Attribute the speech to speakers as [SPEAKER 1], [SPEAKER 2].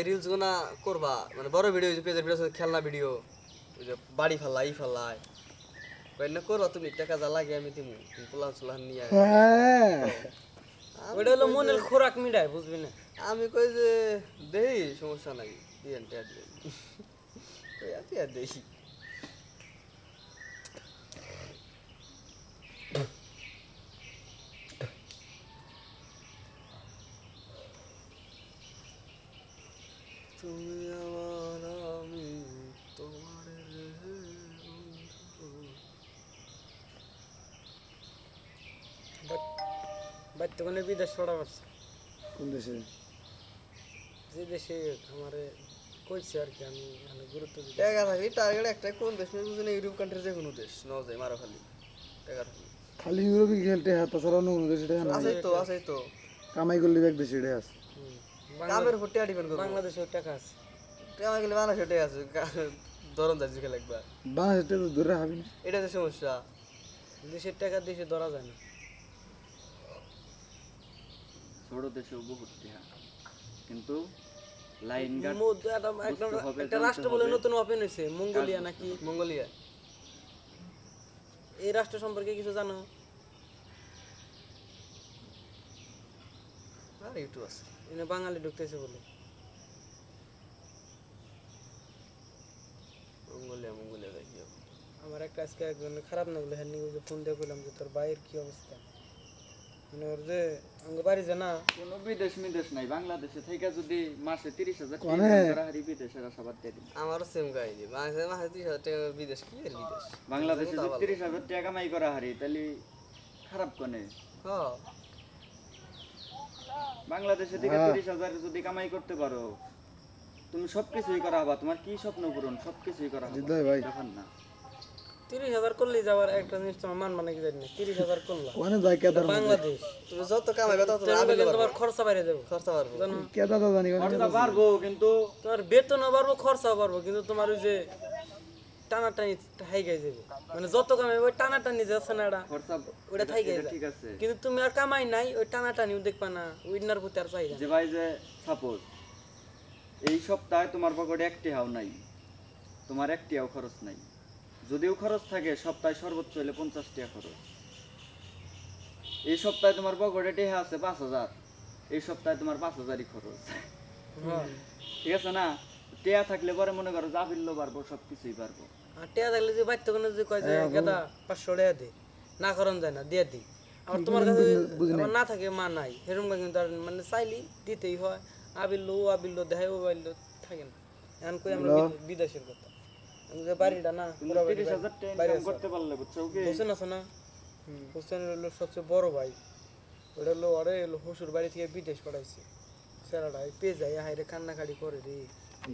[SPEAKER 1] এই রিলস গুনা করবা মানে বড় ভিডিও যে পেজের ভিডিও খেলনা ভিডিও ওই যে বাড়ি ফেলা ই ফেলায় না করো তুমি টাকা যা লাগে আমি দিমু তুমি পোলান সোলান নিয়ে।
[SPEAKER 2] হ্যাঁ।
[SPEAKER 3] ওটা হলো মনের খোরাক মিটায় বুঝবি না?
[SPEAKER 1] আমি কই যে দেই সমস্যা নাই দিয়ে দেই? তুমি আমার আমি তোমার
[SPEAKER 3] বিদেশ পড়া পারছে
[SPEAKER 2] কোন দেশে?
[SPEAKER 3] যে দেশে আমারে কইছে আর কি আমি মানে গুরুত্ব দিই
[SPEAKER 1] টাকা থাকি টার্গেট একটা কোন দেশ মানে বুঝুন ইউরোপ কান্ট্রি যে কোনো দেশ নাও যায় মারো খালি। টাকা
[SPEAKER 2] খালি ইউরোপে খেলতে হ্যাঁ তাছাড়া অন্য কোনো দেশে
[SPEAKER 1] আছে তো আছে তো।
[SPEAKER 2] কামাই করলে এক দেশে আছে।
[SPEAKER 1] কামের উপর ডিপেন্ড করব।
[SPEAKER 3] বাংলাদেশে টাকা আছে
[SPEAKER 1] টাকা গেলে আছে ধরন যাচ্ছে খেলে একবার।
[SPEAKER 2] বাংলাদেশে তো ধরে হাবি না।
[SPEAKER 1] এটা তো সমস্যা।
[SPEAKER 3] দেশের টাকা দেশে ধরা যায় না।
[SPEAKER 4] ছোট দেশেও বহুত কিন্তু লাইন গার্ড
[SPEAKER 3] একটা- রাষ্ট্র বলে নতুন ওপেন হয়েছে মঙ্গোলিয়া নাকি?
[SPEAKER 1] মঙ্গোলিয়া।
[SPEAKER 3] এই রাষ্ট্র সম্পর্কে কিছু জানো?
[SPEAKER 1] আর ইউটিউব আছে।
[SPEAKER 3] এনে বাঙালি ঢুকতেছে বলে।
[SPEAKER 1] মঙ্গোলিয়া মঙ্গোলিয়া দেখি
[SPEAKER 3] আমার একটা আজকে একজন খারাপ না বলে হ্যাঁ নিউজে ফোন দিয়ে বললাম যে তোর ভাইয়ের কি অবস্থা? মানে ওর যে অঙ্গ বাড়ি যে না।
[SPEAKER 4] কোনো বিদেশ মিদেশ নাই বাংলাদেশে থেকে যদি মাসে তিরিশ হাজার? টাকা হারি বিদেশের আশাবাদ দিয়ে দিন
[SPEAKER 1] আমারও সেম কাহিনী মাসে মাসে ত্রিশ হাজার টাকা বিদেশ কি বিদেশ?
[SPEAKER 4] বাংলাদেশে যদি তিরিশ হাজার টাকা কামাই করা হারি তাহলে খারাপ কনে?
[SPEAKER 1] হ্যাঁ
[SPEAKER 4] বাংলাদেশে থেকে তিরিশ হাজার যদি কামাই করতে পারো তুমি সবকিছুই করা হবা। তোমার কি স্বপ্ন পূরণ? সবকিছুই করা হবে।
[SPEAKER 2] ভাই ভাই।
[SPEAKER 4] তখন না।
[SPEAKER 3] তিরিশ হাজার করলেই যাওয়ার একটা জিনিস তোমার মান মানে কি জানি? না তিরিশ হাজার করলাম।
[SPEAKER 2] ওখানে যাই কেদার
[SPEAKER 3] বাংলাদেশ।
[SPEAKER 1] তুমি যত কামাইবে তত
[SPEAKER 3] মধ্যে তোমার খরচা বাইরে যাব
[SPEAKER 1] খরচা পারব
[SPEAKER 2] কেদার জানি।
[SPEAKER 4] খরচা পারব কিন্তু
[SPEAKER 3] তোমার বেতনও বাড়বো খরচাও বাড়বো কিন্তু তোমার ওই যে টানাটানি হাইগাই যাবে মানে যত কামাই ওই টানাটানি যাচ্ছে না এটা ওটা
[SPEAKER 4] এটা
[SPEAKER 3] যায়।
[SPEAKER 4] ঠিক আছে।
[SPEAKER 3] কিন্তু তুমি আর কামাই নাই ওই টানাটানিও দেখবা না উইনার প্রতি আর চাহিদা
[SPEAKER 4] যে ভাই যে সাপোজ এই সপ্তাহে তোমার পকেটে একটি হাও নাই তোমার একটিও খরচ নাই। যদিও খরচ থাকে সপ্তাহে সর্বোচ্চ হলে পঞ্চাশ টাকা খরচ। এই সপ্তাহে তোমার পকেটে টেহা আছে পাঁচ হাজার এই সপ্তাহে তোমার পাঁচ হাজারই খরচ। ঠিক আছে না? টেয়া থাকলে পরে মনে করো যা বিল্লো পারব সব কিছুই পারব।
[SPEAKER 3] আর টেয়া থাকলে যে বাড়িতে কোনো যে কয় যে গেদা পাঁচশো টাকা দে না করন যায় না দিয়ে দিই। আবার তোমার কাছে আবার না থাকে মা নাই। সেরকম কিন্তু আর মানে চাইলি দিতেই হয়। আবিল্লো ও আবিল্লো দেখাই ও আবিল্লো থাকে না। এখন কই আমরা বিদেশের কথা। যে বাড়িটা না
[SPEAKER 4] তিরিশ হাজার টাকা করতে পারলে বুঝছ কি?
[SPEAKER 3] হোসেন আছে না? হোসেন হলো সবচেয়ে বড় ভাই। ওটা হলো ওরে হলো শ্বশুর বাড়ি থেকে বিদেশ পাঠাইছে। সেরাটা পেয়ে যায় হাইরে কান্নাকাটি করে রে।